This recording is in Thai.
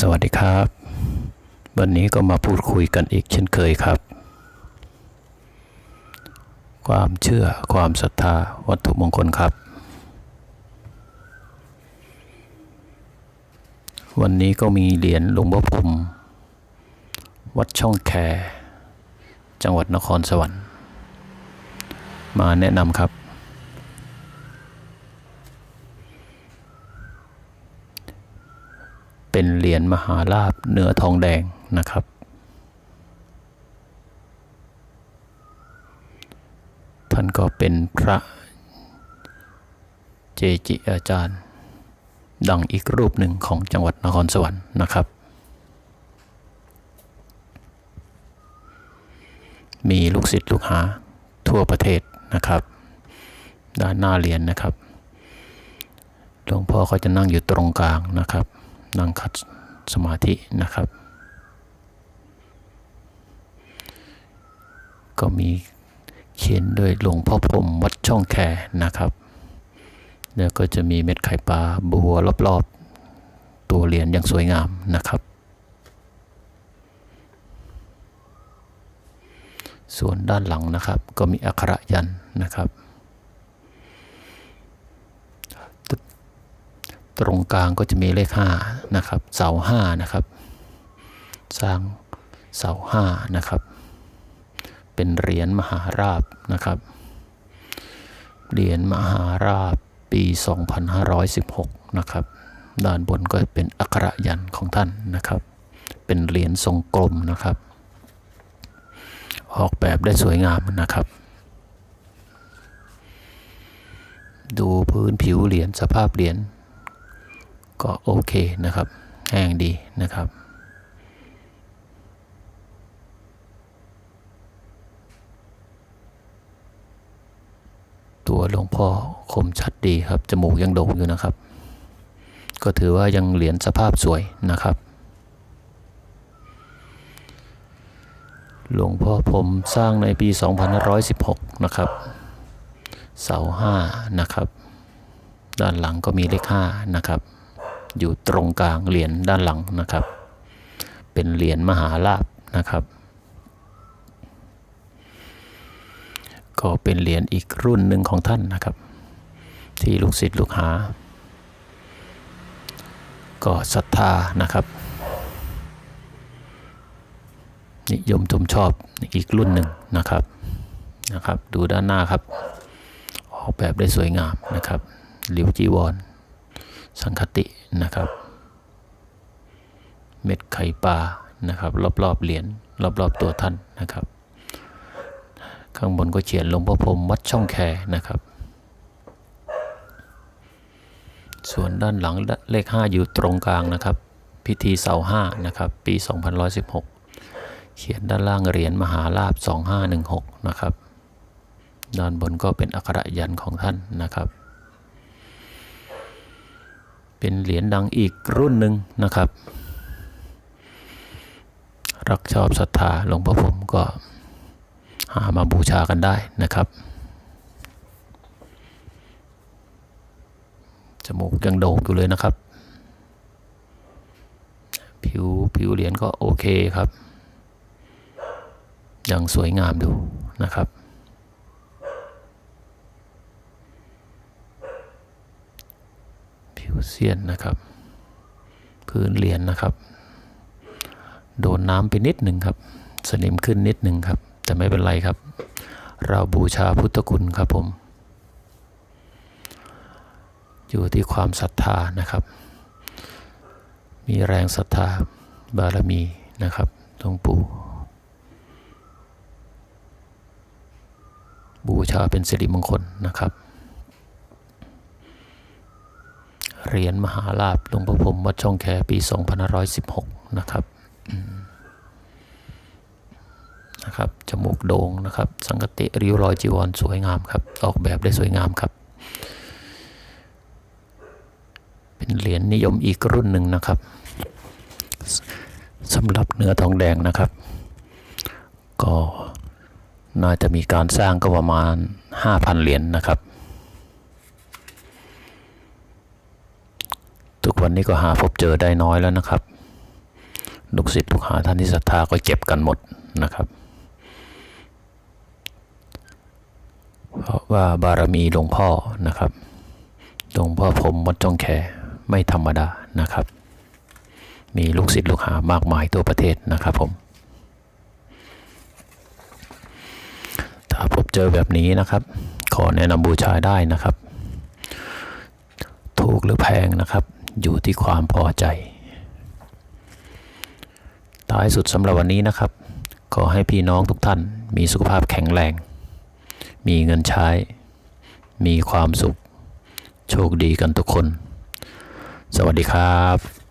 สวัสดีครับ วันนี้ก็มาพูดคุยกันอีกเช่นเคยครับ ความเชื่อความศรัทธาวัตถุมงคลครับ วันนี้ก็มีเหรียญหลวงพ่อพรหมวัดช่องแค จังหวัดนครสวรรค์ มาแนะนำครับ เป็นเหรียญมหาลาภเนื้อทองแดงนะครับ ท่านก็เป็นพระเจจิอาจารย์ ดังอีกรูปหนึ่งของจังหวัดนครสวรรค์นะครับ มีลูกศิษย์ลูกหาทั่วประเทศนะครับ ด้านหน้าเหรียญนะครับหลวงพ่อก็จะนั่งอยู่ตรงกลางนะครับ นั่งคัดสมาธินะครับ ก็มีเขียนด้วยหลวงพ่อพรมวัดช่องแคนะครับ แล้วก็จะมีเม็ดไข่ปลาบัวรอบๆ ตัวเหรียญอย่างสวยงามนะครับ ส่วนด้านหลังนะครับ ก็มีอักขระยันนะครับ ตรงกลางก็จะมีเลขห้านะครับ เสาห้านะครับ สร้างเสาห้านะครับ เป็นเหรียญมหาราบนะครับ เหรียญมหาราบปี 2516 นะครับ ด้านบนก็เป็นอักระยันของท่านนะครับ เป็นเหรียญทรงกลมนะครับ ออกแบบได้สวยงามนะครับดูพื้นผิวเหรียญสภาพเหรียญ ก็โอเคนะครับแห้งดีนะครับตัวหลวงพ่อคมชัดดีครับ จมูกยังโด่งอยู่นะครับ ก็ถือว่ายังเหรียญสภาพสวยนะครับ หลวงพ่อผมสร้างในปี 2516 นะครับ เสาห้านะครับ ด้านหลังก็มีเลขห้านะครับ อยู่ตรงกลางเหรียญด้านหลังนะครับ เป็นเหรียญมหาลาภนะครับ ก็เป็นเหรียญอีกรุ่นหนึ่งของท่านนะครับ ที่ลูกศิษย์ลูกหา ก็ศรัทธานะครับ นิยมชมชอบอีกรุ่นหนึ่งนะครับนะครับ ดูด้านหน้าครับ ออกแบบได้สวยงามนะครับริวจีวร สังคตินะครับ เม็ดไข่ปลานะครับ รอบๆเหรียญรอบๆตัวท่านนะครับ ข้างบนก็เขียนหลวงพ่อพรมวัดช่องแคนะครับ ส่วนด้านหลังเลข 5 อยู่ตรงกลางนะครับ พิธีเสาห้านะครับ ปี 2116 เขียนด้านล่างเหรียญมหาลาภ2516 นะครับด้านบนก็เป็นอักขระยันของท่านนะครับ เป็นเหรียญดังอีกรุ่นหนึ่งนะครับ รักชอบศรัทธาหลวงพ่อผมก็หามาบูชากันได้นะครับจมูกยังโด่งอยู่เลยนะครับ ผิวผิวเหรียญก็โอเคครับ ยังสวยงามดูนะครับ ผิว เสียนนะครับ พื้นเหรียญนะครับ โดนน้ำไปนิดหนึ่งครับ สนิมขึ้นนิดหนึ่งครับ แต่ไม่เป็นไรครับ เราบูชาพุทธคุณครับผม อยู่ที่ความศรัทธานะครับ มีแรงศรัทธาบารมีนะครับหลวงปู่บูชาเป็นสิริมงคลนะครับ เหรียญมหาลาภหลวงพ่อพรมวัดช่องแคปี2516 นะครับนะครับจมูกโด่งนะครับ สังกติริ้วรอยจีวรสวยงามครับ ออกแบบได้สวยงามครับ เป็นเหรียญนิยมอีกรุ่นหนึ่งนะครับสสำหรับเนื้อทองแดงนะครับ ก็น่าจะมีการสร้างก็ประมาณ 5,000 เหรียญนะครับ ทุกวันนี้ก็หาพบเจอได้น้อยแล้วนะครับ ลูกศิษย์ลูกหาท่านที่ศรัทธาก็เจ็บกันหมดนะครับ เพราะว่าบารมีหลวงพ่อนะครับ หลวงพ่อผมวัดจงแคไม่ธรรมดานะครับ มีลูกศิษย์ลูกหามากมายทั่วประเทศนะครับผม ถ้าพบเจอแบบนี้นะครับ ขอแนะนำบูชาได้นะครับ ถูกหรือแพงนะครับ อยู่ที่ความพอใจ ท้ายสุดสำหรับวันนี้นะครับ ขอให้พี่น้องทุกท่านมีสุขภาพแข็งแรง มีเงินใช้ มีความสุข โชคดีกันทุกคน สวัสดีครับ